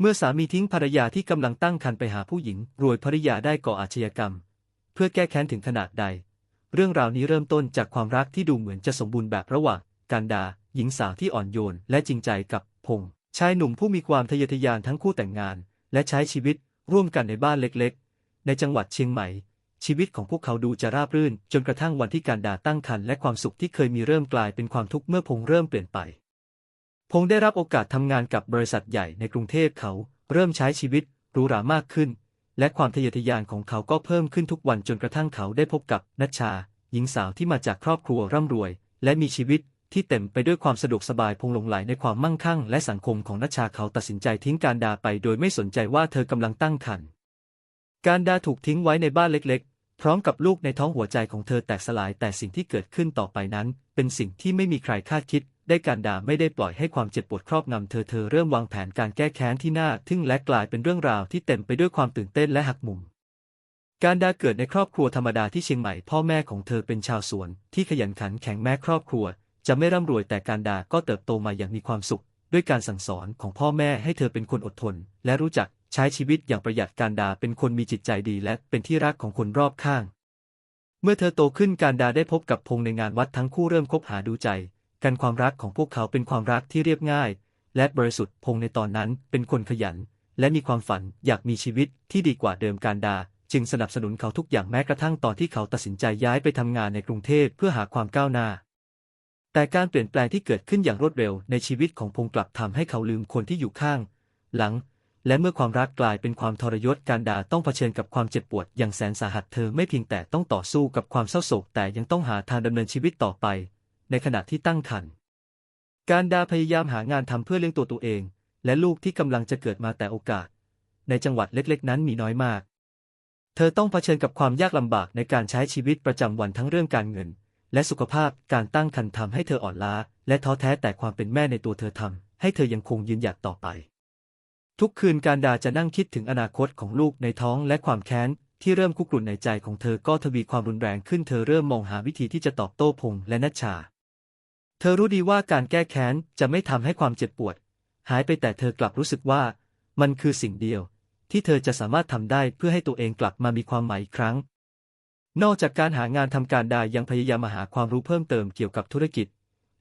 เมื่อสามีทิ้งภรรยาที่กำลังตั้งครรภ์ไปหาผู้หญิง รวยภริยาได้ก่ออาชญากรรม เพื่อแก้แค้นถึงขนาดใด เรื่องราวนี้เริ่มต้นจากความรักที่ดูเหมือนจะสมบูรณ์แบบระหว่างการดา หญิงสาวที่อ่อนโยน และจริงใจกับพงษ์ชายหนุ่มผู้มีความทะเยอทะยานทั้งคู่แต่งงาน และใช้ชีวิตร่วมกันในบ้านเล็กๆ ในจังหวัดเชียงใหม่ ชีวิตของพวกเขาดูจะราบรื่น จนกระทั่งวันที่การดาตั้งครรภ์และความสุขที่เคยมีเริ่มกลายเป็นความทุกข์เมื่อพงษ์เริ่มเปลี่ยนไป พงษ์ได้รับโอกาสทำงานกับบริษัทใหญ่ในกรุงเทพเขาเริ่มใช้ชีวิตหรูหรามากขึ้น และความทะเยอทะยานของเขาก็เพิ่มขึ้นทุกวันจนกระทั่งเขาได้พบกับนัชชา หญิงสาวที่มาจากครอบครัวร่ำรวย และมีชีวิตที่เต็มไปด้วยความสะดวกสบายพงหลงไหลในความมั่งคั่ง และสังคมของนัชชาเขาตัดสินใจทิ้งการดาไปโดยไม่สนใจว่าเธอกำลังตั้งครรภ์การดาถูกทิ้งไว้ในบ้านเล็กๆ พร้อมกับลูกในท้องหัวใจของเธอแตกสลายแต่สิ่งที่เกิดขึ้นต่อไปนั้น เป็นสิ่งที่ไม่มีใครคาดคิด ได้การดาไม่ได้ปล่อยให้ความเจ็บปวดครอบงำเธอเธอเริ่มวางแผนการแก้แค้นที่น่าทึ่งและกลายเป็นเรื่องราวที่เต็มไปด้วยความตื่นเต้นและหักมุม การดาเกิดในครอบครัวธรรมดาที่เชียงใหม่ พ่อแม่ของเธอเป็นชาวสวน ที่ขยันขันแข็งแม้ครอบครัว จะไม่ร่ำรวยแต่การดาก็เติบโตมาอย่างมีความสุข ด้วยการสั่งสอนของพ่อแม่ให้เธอเป็นคนอดทน และรู้จักใช้ชีวิตอย่างประหยัดการดาเป็นคนมีจิตใจดีและเป็นที่รักของคนรอบข้างเมื่อเธอโตขึ้นการดาได้พบกับพงในงานวัดทั้งคู่เริ่มคบหาดูใจ กันความรักของพวกเขาเป็นความรักที่เรียบง่าย และบริสุทธิ์พงในตอนนั้นเป็นคนขยัน และมีความฝันอยากมีชีวิตที่ดีกว่าเดิมการดา จึงสนับสนุนเขาทุกอย่างแม้กระทั่งตอนที่เขาตัดสินใจย้ายไปทำงานในกรุงเทพเพื่อหาความก้าวหน้า แต่การเปลี่ยนแปลงที่เกิดขึ้นอย่างรวดเร็วในชีวิตของพงกลับทำให้เขาลืมคนที่อยู่ข้าง หลังและเมื่อความรักกลายเป็นความทรยศการดาต้องเผชิญกับความเจ็บปวดอย่างแสนสาหัสเธอไม่เพียงแต่ต้องต่อสู้กับความเศร้าโศกแต่ยังต้องหาทางดำเนินชีวิตต่อไป ในขณะที่ตั้งครรภ์การดาพยายามหางานทำเพื่อเลี้ยงตัวตัวเอง และลูกที่กำลังจะเกิดมาแต่โอกาส ในจังหวัดเล็กๆ นั้นมีน้อยมาก เธอต้องเผชิญกับความยากลำบากในการใช้ชีวิตประจำวันทั้งเรื่องการเงิน และสุขภาพการตั้งครรภ์ทำให้เธออ่อนล้า และท้อแท้แต่ความเป็นแม่ในตัวเธอทำให้เธอยังคงยืนหยัดต่อไป ทุกคืนการดาจะนั่งคิดถึงอนาคตของลูกในท้องและความแค้นที่เริ่มคุกรุ่นในใจของเธอก็ทวีความรุนแรงขึ้นเธอเริ่มมองหาวิธีที่จะตอบโต้พงษ์และนัชชา เธอรู้ดีว่าการแก้แค้นจะไม่ทำให้ความเจ็บปวด หายไปแต่เธอกลับรู้สึกว่า มันคือสิ่งเดียว ที่เธอจะสามารถทำได้เพื่อให้ตัวเองกลับมามีความหมายอีกครั้ง นอกจากการหางานทำการดายังพยายามมาหาความรู้เพิ่มเติมเกี่ยวกับธุรกิจ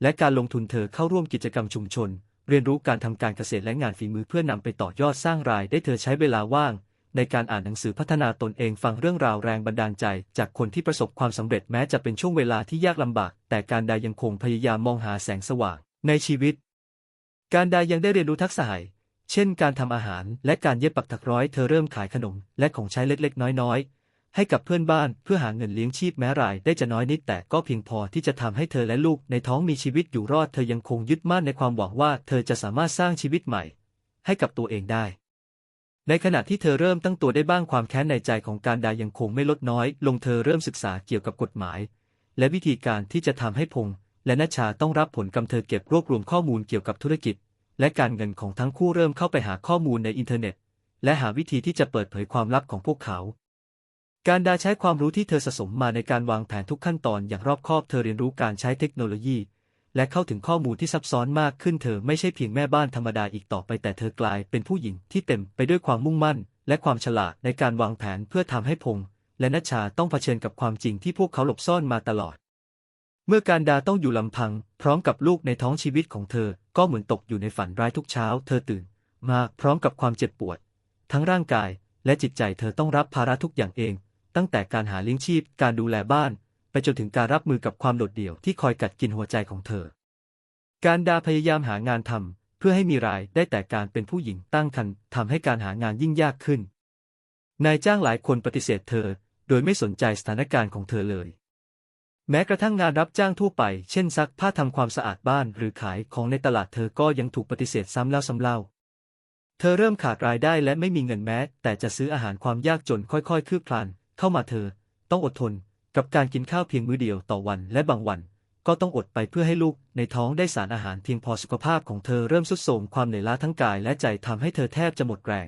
และการลงทุนเธอเข้าร่วมกิจกรรมชุมชน เรียนรู้การทำการเกษตรและงานฝีมือเพื่อนำไปต่อยอดสร้างรายได้เธอใช้เวลาว่าง ในการอ่านหนังสือพัฒนาตนเองฟังเรื่องราวแรงบันดาลใจ จากคนที่ประสบความสำเร็จแม้จะเป็นช่วงเวลาที่ยากลำบาก แต่การดายังคงพยายามมองหาแสงสว่าง ในชีวิต การดายังได้เรียนรู้ทักษะเช่น การทำอาหารและการเย็บปักถักร้อยเธอเริ่มขายขนม และของใช้เล็กๆ น้อยๆ ให้กับเพื่อนบ้านเพื่อหาเงินเลี้ยงชีพแม้รายได้จะน้อยนิดแต่ก็เพียงพอที่จะทำให้เธอและลูกในท้องมีชีวิตอยู่รอดเธอยังคงยึดมั่นในความหวังว่าเธอจะสามารถสร้างชีวิตใหม่ ให้กับตัวเองได้ ในขณะที่เธอเริ่มตั้งตัวได้บ้างความแค้นในใจของการดายังคงไม่ลดน้อย ลงเธอเริ่มศึกษาเกี่ยวกับกฎหมาย และวิธีการที่จะทำให้พงษ์และนัชชาต้องรับผลกรรมเธอเก็บรวบรวมข้อมูลเกี่ยวกับธุรกิจ และการเงินของทั้งคู่เริ่มเข้าไปหาข้อมูลในอินเทอร์เน็ต และหาวิธีที่จะเปิดเผยความลับของพวกเขา การดาใช้ความรู้ที่เธอสะสมมาในการวางแผนทุกขั้นตอนอย่างรอบคอบเธอเรียนรู้การใช้เทคโนโลยี และเข้าถึงข้อมูลที่ซับซ้อนมากขึ้นเธอไม่ใช่เพียงแม่บ้านธรรมดาอีกต่อไปแต่เธอกลายเป็นผู้หญิงที่เต็มไปด้วยความมุ่งมั่น และความฉลาดในการวางแผนเพื่อทำให้พงษ์และนัชชาต้องเผชิญกับความจริงที่พวกเขาหลบซ่อนมาตลอด เมื่อการดาต้องอยู่ลำพัง พร้อมกับลูกในท้องชีวิตของเธอ ก็เหมือนตกอยู่ในฝันร้ายทุกเช้า เธอตื่น มาพร้อมกับความเจ็บปวด ทั้งร่างกายและจิตใจเธอต้องรับภาระทุกอย่างเอง ตั้งแต่การหาเลี้ยงชีพ การดูแลบ้าน ไปจนถึงการรับมือกับความโดดเดี่ยวที่คอยกัดกินหัวใจของเธอ การดาพยายามหางานทำเพื่อให้มีรายได้แต่การเป็นผู้หญิงตั้งครรภ์ทำให้การหางานยิ่งยากขึ้น นายจ้างหลายคนปฏิเสธเธอ โดยไม่สนใจสถานการณ์ของเธอเลย แม้กระทั่งงานรับจ้างทั่วไป เช่นซักผ้าทำความสะอาดบ้านหรือขายของในตลาดเธอก็ยังถูกปฏิเสธซ้ำแล้วซ้ำเล่าเธอเริ่มขาดรายได้และไม่มีเงินแม้ แต่จะซื้ออาหารความยากจนค่อยๆ คืบคลานเข้ามาเธอ ต้องอดทน กับการกินข้าวเพียงมื้อเดียวต่อวันและบางวัน ก็ต้องอดไปเพื่อให้ลูกในท้องได้สารอาหารเพียงพอสุขภาพของเธอเริ่มทรุดโทรมความเหนื่อยล้าทั้งกายและใจทำให้เธอแทบจะหมดแรง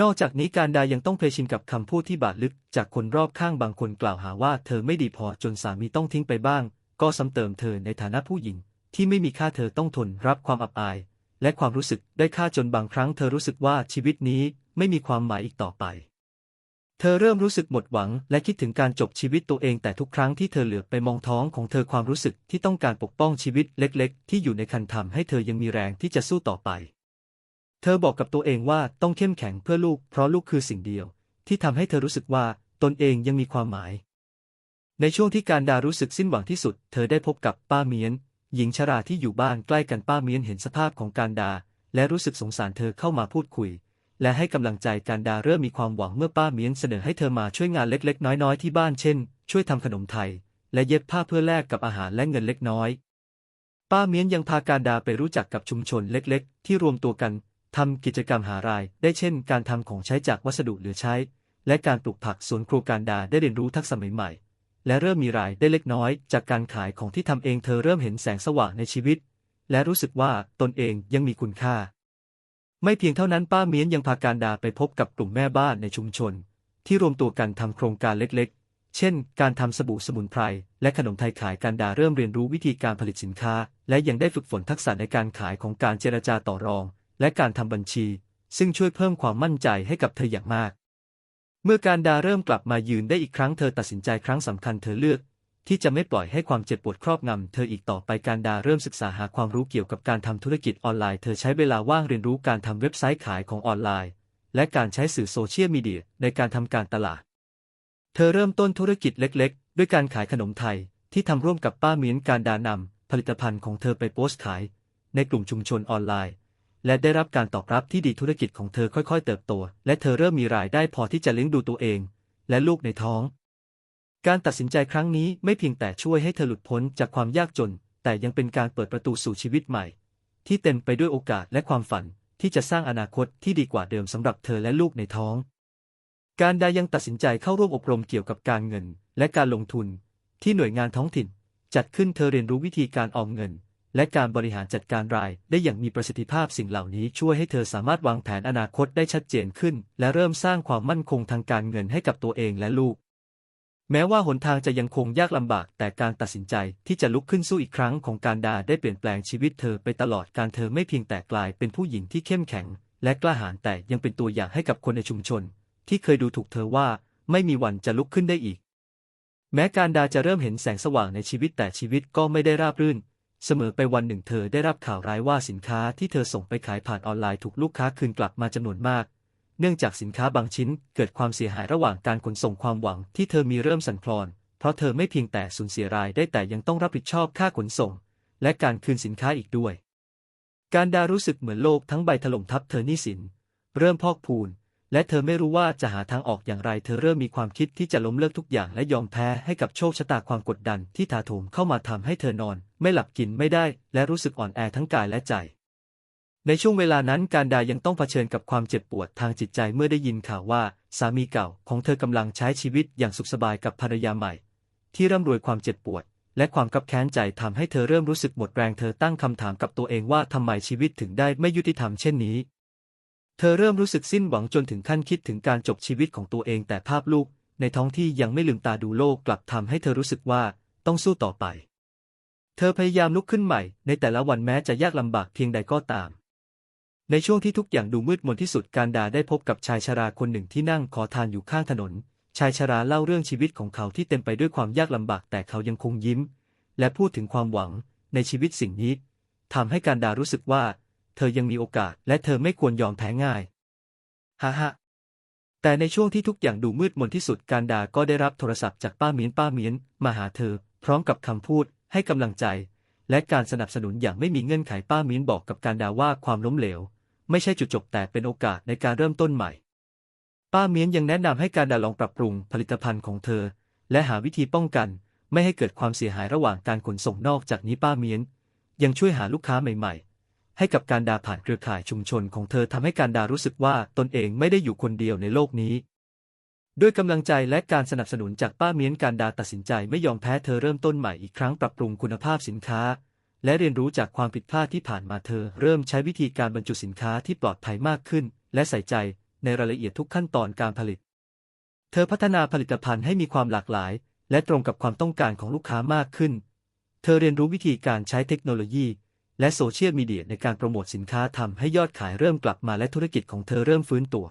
นอกจากนี้การดายังต้องเพยชินกับคำพูดที่บาดลึก จากคนรอบข้างบางคนกล่าวหาว่าเธอไม่ดีพอจนสามีต้องทิ้งไปบ้าง ก็ซ้ำเติมเธอในฐานะผู้หญิง ที่ไม่มีค่าเธอต้องทนรับความอับอาย และความรู้สึกได้ค่าจนบางครั้งเธอรู้สึกว่าชีวิตนี้ไม่มีความหมายอีกต่อไป เธอเริ่มรู้สึกหมดหวังและคิดถึงการจบชีวิตตัวเองแต่ทุกครั้งที่เธอเหลือบไปมองท้องของเธอความรู้สึกที่ต้องการปกป้องชีวิตเล็ก ๆ ที่อยู่ในคันทำให้เธอยังมีแรงที่จะสู้ต่อไป เธอบอกกับตัวเองว่าต้องเข้มแข็งเพื่อลูก เพราะลูกคือสิ่งเดียว ที่ทำให้เธอรู้สึกว่าตนเองยังมีความหมาย ในช่วงที่การดารู้สึกสิ้นหวังที่สุด เธอได้พบกับป้าเมียน หญิงชราที่อยู่บ้านใกล้กันป้าเมียนเห็นสภาพของการดา และรู้สึกสงสารเธอเข้ามาพูดคุย และให้กำลังใจการดาเริ่มมีความหวังเมื่อป้าเมียนเสนอให้เธอมาช่วยงานเล็กๆ น้อยๆ ที่บ้านเช่น ช่วยทำขนมไทย และเย็บผ้าเพื่อแลกกับอาหารและเงินเล็กน้อย ป้าเมียนยังพาการดาไปรู้จักกับชุมชนเล็กๆ ที่รวมตัวกันทำกิจกรรมหาราย ได้เช่น การทำของใช้จากวัสดุเหลือใช้ และการปลูกผักสวนครัวการดาได้เรียนรู้ทักษะใหม่ๆ และเริ่มมีรายได้เล็กน้อย จากการขายของที่ทำเองเธอเริ่มเห็นแสงสว่างในชีวิต และรู้สึกว่าตนเองยังมีคุณค่า ไม่เพียงเท่านั้นป้าเมียนยังพาการดาไปพบกับกลุ่มแม่บ้านในชุมชน ที่รวมตัวกันทำโครงการเล็กๆ เช่น การทำสบู่สมุนไพรและขนมไทยขายการดาเริ่มเรียนรู้วิธีการผลิตสินค้า และยังได้ฝึกฝนทักษะในการขายของการเจรจาต่อรอง และการทำบัญชี ซึ่งช่วยเพิ่มความมั่นใจให้กับเธออย่างมาก เมื่อการดาเริ่มกลับมายืนได้อีกครั้งเธอตัดสินใจครั้งสำคัญเธอเลือก ที่จะไม่ปล่อยให้ความเจ็บปวดครอบงำเธออีกต่อไปการดาเริ่มศึกษาหาความรู้เกี่ยวกับการทำธุรกิจออนไลน์เธอใช้เวลาว่างเรียนรู้การทำเว็บไซต์ขายของออนไลน์ และการใช้สื่อโซเชียลมีเดียในการทำการตลาด เธอเริ่มต้นธุรกิจเล็กๆ ด้วยการขายขนมไทยที่ทำร่วมกับป้าเมียนการดานำผลิตภัณฑ์ของเธอไปโพสต์ขาย ในกลุ่มชุมชนออนไลน์ และได้รับการตอบรับที่ดีธุรกิจของเธอค่อยๆ เติบโต และเธอเริ่มมีรายได้พอที่จะเลี้ยงดูตัวเอง และลูกในท้อง การตัดสินใจครั้งนี้ไม่เพียงแต่ช่วยให้เธอหลุดพ้นจากความยากจน แต่ยังเป็นการเปิดประตูสู่ชีวิตใหม่ ที่เต็มไปด้วยโอกาสและความฝันที่จะสร้างอนาคตที่ดีกว่าเดิมสำหรับเธอและลูกในท้อง การดายังตัดสินใจเข้าร่วมอบรมเกี่ยวกับการเงิน และการลงทุน ที่หน่วยงานท้องถิ่น จัดขึ้นเธอเรียนรู้วิธีการออมเงิน และการบริหารจัดการราย ได้อย่างมีประสิทธิภาพสิ่งเหล่านี้ช่วยให้เธอสามารถวางแผนอนาคตได้ชัดเจนขึ้น และเริ่มสร้างความมั่นคงทางการเงินให้กับตัวเองและลูก แม้ว่าหนทางจะยังคงยากลำบาก แต่การตัดสินใจที่จะลุกขึ้นสู้อีกครั้งของการดาได้เปลี่ยนแปลงชีวิตเธอไปตลอดการเธอไม่เพียงแต่กลายเป็นผู้หญิงที่เข้มแข็ง และกล้าหาญแต่ยังเป็นตัวอย่างให้กับคนในชุมชน ที่เคยดูถูกเธอว่าไม่มีวันจะลุกขึ้นได้อีก แม้การดาจะเริ่มเห็นแสงสว่างในชีวิตแต่ชีวิตก็ไม่ได้ราบรื่น เสมอไปวันหนึ่งเธอได้รับข่าวร้ายว่าสินค้าที่เธอส่งไปขายผ่านออนไลน์ถูกลูกค้าคืนกลับมาจำนวนมาก เนื่องจากสินค้าบางชิ้นเกิดความเสียหายระหว่างการขนส่งความหวังที่เธอมีเริ่มสั่นคลอน เพราะเธอไม่เพียงแต่สูญเสียรายได้แต่ยังต้องรับผิดชอบค่าขนส่ง และการคืนสินค้าอีกด้วย การดารู้สึกเหมือนโลกทั้งใบถล่มทับเธอนี้สิน เริ่มพอกพูน และเธอไม่รู้ว่าจะหาทางออกอย่างไร เธอเริ่มมีความคิดที่จะล้มเลิกทุกอย่างและยอมแพ้ให้กับโชคชะตาความกดดันที่ถาโถมเข้ามาทำให้เธอนอน ไม่หลับกินไม่ได้ และรู้สึกอ่อนแอทั้งกายและใจ ในช่วงเวลานั้นการดายังต้องเผชิญกับความเจ็บปวดทางจิตใจเมื่อได้ยินข่าวว่า สามีเก่าของเธอกำลังใช้ชีวิตอย่างสุขสบายกับภรรยาใหม่ ที่ร่ำรวยความเจ็บปวด และความกับแค้นใจทำให้เธอเริ่มรู้สึกหมดแรงเธอตั้งคำถามกับตัวเองว่าทำไมชีวิตถึงได้ไม่ยุติธรรมเช่นนี้ เธอเริ่มรู้สึกสิ้นหวังจนถึงขั้นคิดถึงการจบชีวิตของตัวเองแต่ภาพลูก ในท้องที่ยังไม่ลืมตาดูโลกกลับทำให้เธอรู้สึกว่าต้องสู้ต่อไป เธอพยายามลุกขึ้นใหม่ ในแต่ละวันแม้จะยากลำบากเพียงใดก็ตาม ในช่วงที่ทุกอย่างดูมืดมนที่สุดการดาได้พบกับชายชราคนหนึ่งที่นั่งขอทานอยู่ข้างถนน ชายชราเล่าเรื่องชีวิตของเขาที่เต็มไปด้วยความยากลำบากแต่เขายังคงยิ้ม และพูดถึงความหวังในชีวิตสิ่งนี้ทำให้การดารู้สึกว่า เธอยังมีโอกาสและเธอไม่ควรยอมแพ้ง่ายฮ่าฮะแต่ในช่วงที่ทุกอย่างดูมืดมนที่สุดการดาก็ได้รับโทรศัพท์จากป้าเมียนป้าเมียนมาหาเธอ พร้อมกับคำพูดให้กำลังใจ และการสนับสนุนอย่างไม่มีเงื่อนไขป้าเมียนบอกกับการดาว่าความล้มเหลว ไม่ใช่จุดจบแต่เป็นโอกาสในการเริ่มต้นใหม่ ป้าเมียนยังแนะนำให้การดาลองปรับปรุงผลิตภัณฑ์ของเธอ และหาวิธีป้องกัน ไม่ให้เกิดความเสียหายระหว่างการขนส่งนอกจากนี้ป้าเมียน ยังช่วยหาลูกค้าใหม่ ๆ ให้กับการดาผ่านเครือข่ายชุมชนของเธอทำให้การดารู้สึกว่าตนเองไม่ได้อยู่คนเดียวในโลกนี้ด้วยกำลังใจและการสนับสนุนจากป้าเมียนการดาตัดสินใจไม่ยอมแพ้เธอเริ่มต้นใหม่อีกครั้งปรับปรุงคุณภาพสินค้า และเรียนรู้จากความผิดพลาดที่ผ่านมาเธอ เริ่มใช้วิธีการบรรจุสินค้าที่ปลอดภัยมากขึ้น และใส่ใจในรายละเอียดทุกขั้นตอนการผลิต เธอพัฒนาผลิตภัณฑ์ให้มีความหลากหลาย และตรงกับความต้องการของลูกค้ามากขึ้น เธอเรียนรู้วิธีการใช้เทคโนโลยี และโซเชียลมีเดียในการโปรโมทสินค้าทำให้ยอดขายเริ่มกลับมาและธุรกิจของเธอเริ่มฟื้นตัว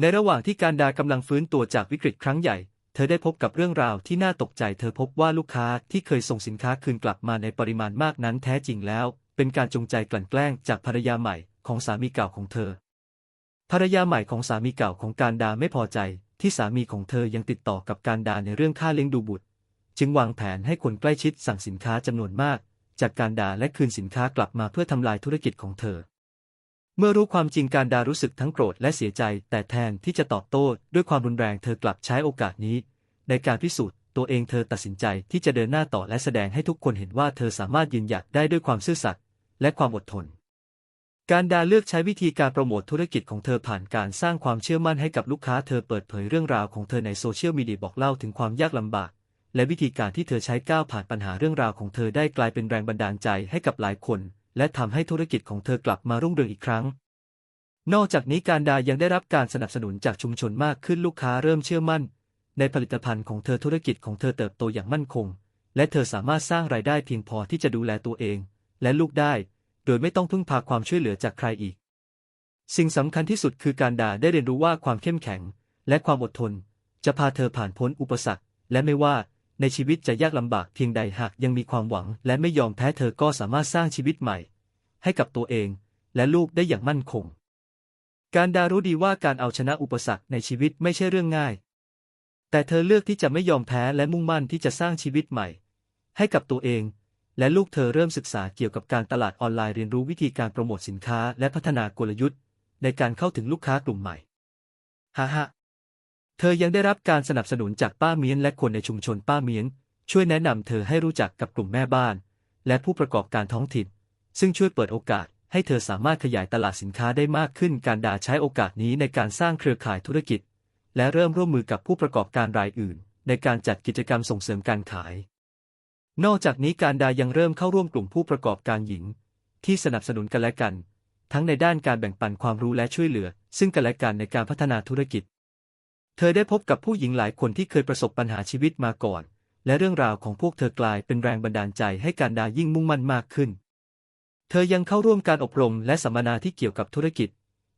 ในระหว่างที่การดากำลังฟื้นตัวจากวิกฤตครั้งใหญ่ เธอได้พบกับเรื่องราวที่น่าตกใจ เธอพบว่าลูกค้าที่เคยส่งสินค้าคืนกลับมาในปริมาณมากนั้นแท้จริงแล้ว เป็นการจงใจกลั่นแกล้งจากภรรยาใหม่ของสามีเก่าของเธอ ภรรยาใหม่ของสามีเก่าของการดาไม่พอใจ ที่สามีของเธอยังติดต่อกับการดาในเรื่องค่าเลี้ยงดูบุตร จึงวางแผนให้คนใกล้ชิดสั่งสินค้าจำนวนมาก จากการดาและคืนสินค้ากลับมาเพื่อทำลายธุรกิจของเธอ เมื่อรู้ความจริงการดารู้สึกทั้งโกรธและเสียใจ แต่แทนที่จะตอบโต้ด้วยความรุนแรงเธอกลับใช้โอกาสนี้ ในการพิสูจน์ตัวเองเธอตัดสินใจที่จะเดินหน้าต่อและแสดงให้ทุกคนเห็นว่าเธอสามารถยืนหยัดได้ด้วยความซื่อสัตย์และความอดทน การดาเลือกใช้วิธีการโปรโมทธุรกิจของเธอผ่านการสร้างความเชื่อมั่นให้กับลูกค้าเธอเปิดเผยเรื่องราวของเธอในโซเชียลมีเดียบอกเล่าถึงความยากลำบาก และวิธีการที่เธอใช้ก้าวผ่านปัญหาเรื่องราวของเธอได้กลายเป็นแรงบันดาลใจให้กับหลายคน และทำให้ธุรกิจของเธอกลับมารุ่งเรืองอีกครั้ง นอกจากนี้การดายังได้รับการสนับสนุนจากชุมชนมากขึ้นลูกค้าเริ่มเชื่อมั่น ในผลิตภัณฑ์ของเธอธุรกิจของเธอเติบโตอย่างมั่นคง และเธอสามารถสร้างรายได้เพียงพอที่จะดูแลตัวเอง และลูกได้ โดยไม่ต้องพึ่งพาความช่วยเหลือจากใครอีก สิ่งสำคัญที่สุดคือการดาได้เรียนรู้ว่าความเข้มแข็ง และความอดทน จะพาเธอผ่านพ้นอุปสรรค และไม่ว่า ในชีวิตจะยากลำบากเพียงใดหากยังมีความหวัง และไม่ยอมแพ้เธอก็สามารถสร้างชีวิตใหม่ ให้กับตัวเอง และลูกได้อย่างมั่นคง การดารู้ดีว่าการเอาชนะอุปสรรคในชีวิตไม่ใช่เรื่องง่าย แต่เธอเลือกที่จะไม่ยอมแพ้และมุ่งมั่นที่จะสร้างชีวิตใหม่ ให้กับตัวเอง และลูกเธอเริ่มศึกษาเกี่ยวกับการตลาดออนไลน์เรียนรู้วิธีการโปรโมทสินค้า และพัฒนากลยุทธ์ ในการเข้าถึงลูกค้ากลุ่มใหม่ฮ่าฮ่า เธอยังได้รับการสนับสนุนจากป้าเมียนและคนในชุมชนป้าเมียน ช่วยแนะนำเธอให้รู้จักกับกลุ่มแม่บ้าน และผู้ประกอบการท้องถิ่น ซึ่งช่วยเปิดโอกาสให้เธอสามารถขยายตลาดสินค้าได้มากขึ้น การดาใช้โอกาสนี้ในการสร้างเครือข่ายธุรกิจ และเริ่มร่วมมือกับผู้ประกอบการรายอื่น ในการจัดกิจกรรมส่งเสริมการขาย นอกจากนี้การดายังเริ่มเข้าร่วมกลุ่มผู้ประกอบการหญิง ที่สนับสนุนกันและกัน ทั้งในด้านการแบ่งปันความรู้และช่วยเหลือ ซึ่งกันและกันในการพัฒนาธุรกิจ เธอได้พบกับผู้หญิงหลายคนที่เคยประสบปัญหาชีวิตมาก่อน และเรื่องราวของพวกเธอกลายเป็นแรงบันดาลใจให้การดายิ่งมุ่งมั่นมากขึ้น เธอยังเข้าร่วมการอบรมและสัมมนาที่เกี่ยวกับธุรกิจ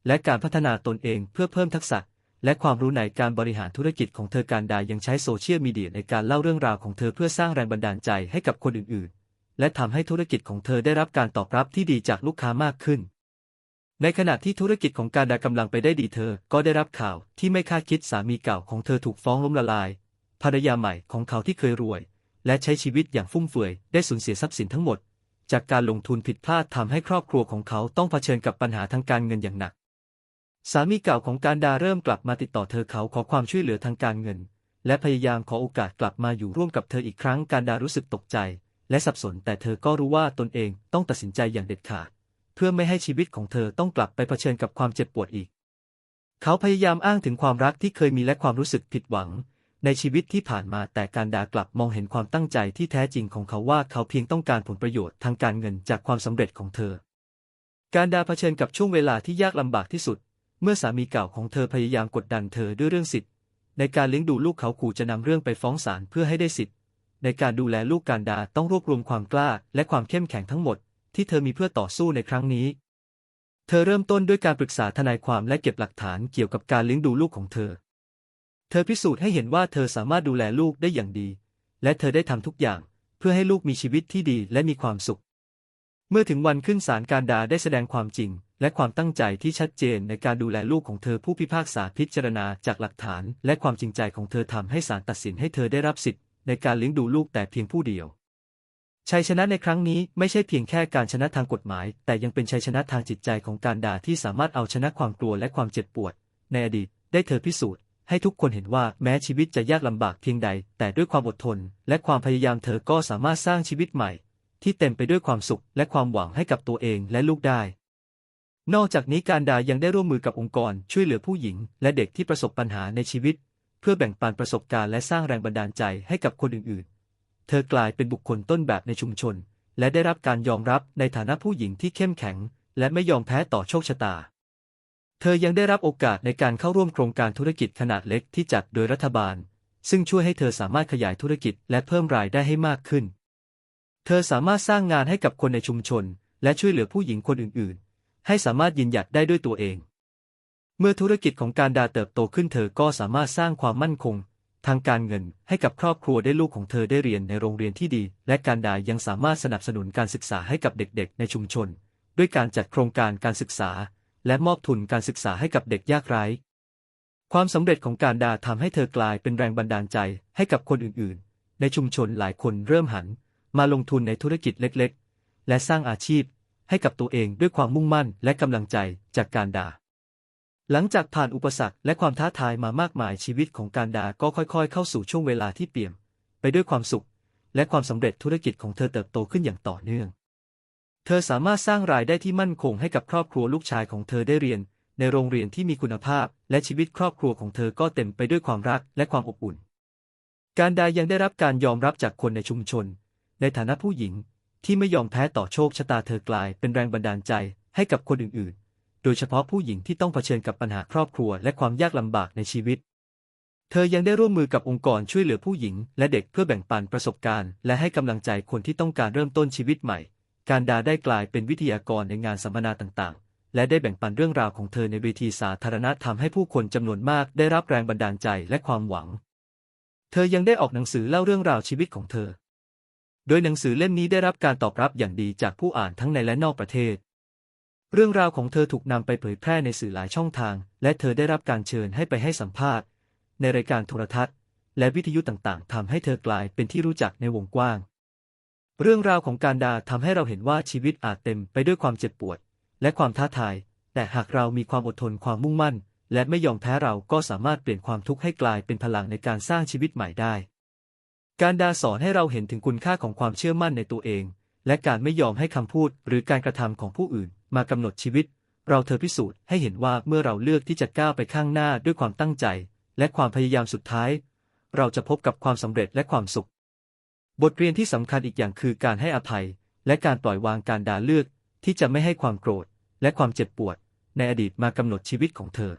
และการพัฒนาตนเองเพื่อเพิ่มทักษะ และความรู้ในการบริหารธุรกิจของเธอการดายังใช้โซเชียลมีเดียในการเล่าเรื่องราวของเธอเพื่อสร้างแรงบันดาลใจให้กับคนอื่นๆ และทำให้ธุรกิจของเธอได้รับการตอบรับที่ดีจากลูกค้ามากขึ้น ในขณะที่ธุรกิจของการดากำลังไปได้ดีเธอ ก็ได้รับข่าวที่ไม่คาดคิดสามีเก่าของเธอถูกฟ้องล้มละลาย ภรรยาใหม่ของเขาที่เคยรวย และใช้ชีวิตอย่างฟุ่มเฟือยได้สูญเสียทรัพย์สินทั้งหมด จากการลงทุนผิดพลาดทำให้ครอบครัวของเขาต้องเผชิญกับปัญหาทางการเงินอย่างหนัก สามีเก่าของการดาเริ่มกลับมาติดต่อเธอเขาขอความช่วยเหลือทางการเงิน และพยายามขอโอกาสกลับมาอยู่ร่วมกับเธออีกครั้งการดารู้สึกตกใจ และสับสนแต่เธอก็รู้ว่าตนเองต้องตัดสินใจอย่างเด็ดขาด เพื่อไม่ให้ชีวิตของเธอต้องกลับไปเผชิญกับความเจ็บปวดอีก เขาพยายามอ้างถึงความรักที่เคยมีและความรู้สึกผิดหวัง ในชีวิตที่ผ่านมาแต่การดากลับมองเห็นความตั้งใจที่แท้จริงของเขาว่าเขาเพียงต้องการผลประโยชน์ทางการเงินจากความสำเร็จของเธอ การดาเผชิญกับช่วงเวลาที่ยากลำบากที่สุด เมื่อสามีเก่าของเธอพยายามกดดันเธอด้วยเรื่องสิทธิ์ ในการเลี้ยงดูลูกเขาขู่จะนำเรื่องไปฟ้องศาลเพื่อให้ได้สิทธิ์ในการดูแลลูกการดาต้องรวบรวมความกล้าและความเข้มแข็งทั้งหมด ที่เธอมีเพื่อต่อสู้ในครั้งนี้ เธอเริ่มต้นด้วยการปรึกษาทนายความและเก็บหลักฐานเกี่ยวกับการเลี้ยงดูลูกของเธอ เธอพิสูจน์ให้เห็นว่าเธอสามารถดูแลลูกได้อย่างดี และเธอได้ทำทุกอย่าง เพื่อให้ลูกมีชีวิตที่ดีและมีความสุข เมื่อถึงวันขึ้นศาลการดาได้แสดงความจริง และความตั้งใจที่ชัดเจนในการดูแลลูกของเธอผู้พิพากษาพิจารณาจากหลักฐาน และความจริงใจของเธอทำให้ศาลตัดสินให้เธอได้รับสิทธิ์ในการเลี้ยงดูลูกแต่เพียงผู้เดียว ชัยชนะในครั้งนี้ไม่ใช่เพียงแค่การชนะทางกฎหมาย แต่ยังเป็นชัยชนะทางจิตใจของการดาที่สามารถเอาชนะความกลัวและความเจ็บปวด ในอดีตได้เธอพิสูจน์ให้ทุกคนเห็นว่าแม้ชีวิตจะยากลำบากเพียงใด แต่ด้วยความอดทน และความพยายามเธอก็สามารถสร้างชีวิตใหม่ ที่เต็มไปด้วยความสุขและความหวังให้กับตัวเองและลูกได้ นอกจากนี้การดายังได้ร่วมมือกับองค์กร ช่วยเหลือผู้หญิง และเด็กที่ประสบปัญหาในชีวิต เพื่อแบ่งปันประสบการณ์และสร้างแรงบันดาลใจให้กับคนอื่นๆ เธอกลายเป็นบุคคลต้นแบบในชุมชน และได้รับการยอมรับในฐานะผู้หญิงที่เข้มแข็ง และไม่ยอมแพ้ต่อโชคชะตา เธอยังได้รับโอกาสในการเข้าร่วมโครงการธุรกิจขนาดเล็กที่จัดโดยรัฐบาล ซึ่งช่วยให้เธอสามารถขยายธุรกิจและเพิ่มรายได้ให้มากขึ้น เธอสามารถสร้างงานให้กับคนในชุมชน และช่วยเหลือผู้หญิงคนอื่นๆ ให้สามารถยืนหยัดได้ด้วยตัวเอง เมื่อธุรกิจของการดาเติบโตขึ้นเธอก็สามารถสร้างความมั่นคง ทางการเงินให้กับครอบครัวได้ลูกของเธอได้เรียนในโรงเรียนที่ดี และการดายังสามารถสนับสนุนการศึกษาให้กับเด็กๆ ในชุมชน ด้วยการจัดโครงการการศึกษา และมอบทุนการศึกษาให้กับเด็กยากไร้ ความสำเร็จของการดาทำให้เธอกลายเป็นแรงบันดาลใจให้กับคนอื่นๆ ในชุมชนหลายคนเริ่มหัน มาลงทุนในธุรกิจเล็กๆ และสร้างอาชีพให้กับตัวเองด้วยความมุ่งมั่นและกำลังใจจากการดา หลังจากผ่านอุปสรรคและความท้าทายมามากมายชีวิตของการดาก็ค่อยๆ เข้าสู่ช่วงเวลาที่เปี่ยม ไปด้วยความสุข และความสำเร็จธุรกิจของเธอเติบโตขึ้นอย่างต่อเนื่อง เธอสามารถสร้างรายได้ที่มั่นคงให้กับครอบครัวลูกชายของเธอได้เรียน ในโรงเรียนที่มีคุณภาพ และชีวิตครอบครัวของเธอก็เต็มไปด้วยความรักและความอบอุ่น การดายังได้รับการยอมรับจากคนในชุมชน ในฐานะผู้หญิงที่ไม่ยอมแพ้ต่อโชคชะตาเธอกลายเป็นแรงบันดาลใจให้กับคนอื่นๆ โดยเฉพาะผู้หญิงที่ต้องเผชิญกับปัญหาครอบครัวและความยากลำบากในชีวิต เธอยังได้ร่วมมือกับองค์กรช่วยเหลือผู้หญิง และเด็กเพื่อแบ่งปันประสบการณ์ และให้กำลังใจคนที่ต้องการเริ่มต้นชีวิตใหม่ การดาได้กลายเป็นวิทยากรในงานสัมมนาต่างๆ และได้แบ่งปันเรื่องราวของเธอในเวทีสาธารณะทำให้ผู้คนจำนวนมากได้รับแรงบันดาลใจและความหวัง เธอยังได้ออกหนังสือเล่าเรื่องราวชีวิตของเธอ โดยหนังสือเล่มนี้ได้รับการตอบรับอย่างดีจากผู้อ่านทั้งในและนอกประเทศ เรื่องราวของเธอถูกนำไปเผยแพร่ในสื่อหลายช่องทาง และเธอได้รับการเชิญให้ไปให้สัมภาษณ์ ในรายการโทรทัศน์ และวิทยุต่างๆทำให้เธอกลายเป็นที่รู้จักในวงกว้าง เรื่องราวของการดาทำให้เราเห็นว่าชีวิตอาจเต็มไปด้วยความเจ็บปวด และความท้าทาย แต่หากเรามีความอดทนความมุ่งมั่น และไม่ยอมแพ้เราก็สามารถเปลี่ยนความทุกข์ให้กลายเป็นพลังในการสร้างชีวิตใหม่ได้ การดาสอนให้เราเห็นถึงคุณค่าของความเชื่อมั่นในตัวเอง และการไม่ยอมให้คำพูดหรือการกระทำของผู้อื่นมากำหนดชีวิต เราเธอพิสูจน์ให้เห็นว่าเมื่อเราเลือกที่จะก้าวไปข้างหน้าด้วยความตั้งใจ และความพยายามสุดท้าย เราจะพบกับความสำเร็จและความสุข บทเรียนที่สำคัญอีกอย่างคือการให้อภัย และการปล่อยวางการด่าเลือกที่จะไม่ให้ความโกรธ และความเจ็บปวด ในอดีตมากำหนดชีวิตของเธอ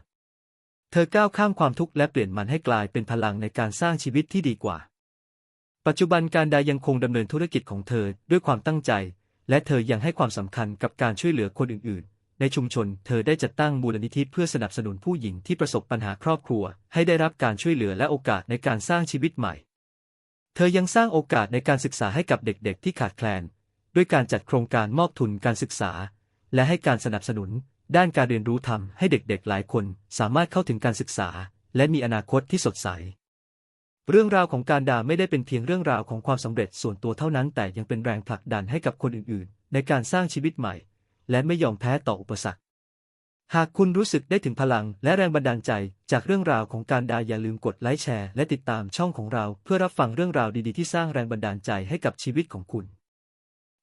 เธอก้าวข้ามความทุกข์และเปลี่ยนมันให้กลายเป็นพลังในการสร้างชีวิตที่ดีกว่า ปัจจุบันการดายังคงดำเนินธุรกิจของเธอด้วยความตั้งใจ และเธอยังให้ความสำคัญกับการช่วยเหลือคนอื่นๆ ในชุมชน เธอได้จัดตั้งมูลนิธิเพื่อสนับสนุนผู้หญิงที่ประสบปัญหาครอบครัว ให้ได้รับการช่วยเหลือและโอกาสในการสร้างชีวิตใหม่ เธอยังสร้างโอกาสในการศึกษาให้กับเด็กๆ ที่ขาดแคลน ด้วยการจัดโครงการมอบทุนการศึกษา และให้การสนับสนุน ด้านการเรียนรู้ทำให้เด็กๆ หลายคน สามารถเข้าถึงการศึกษา และมีอนาคตที่สดใส เรื่องราวของการด่าไม่ได้เป็นเพียงเรื่องราวของความสำเร็จส่วนตัวเท่านั้น แต่ยังเป็นแรงผลักดันให้กับคนอื่นๆ ในการสร้างชีวิตใหม่ และไม่ยอมแพ้ต่ออุปสรรค หากคุณรู้สึกได้ถึงพลังและแรงบันดาลใจ จากเรื่องราวของการด่าอย่าลืมกดไลค์แชร์และติดตามช่องของเรา เพื่อรับฟังเรื่องราวดีๆที่สร้างแรงบันดาลใจให้กับชีวิตของคุณ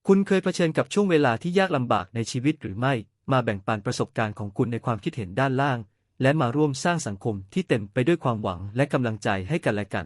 คุณเคยเผชิญกับช่วงเวลาที่ยากลำบากในชีวิตหรือไม่ มาแบ่งปันประสบการณ์ของคุณในความคิดเห็นด้านล่าง และมาร่วมสร้างสังคมที่เต็มไปด้วยความหวังและกำลังใจให้กันและกัน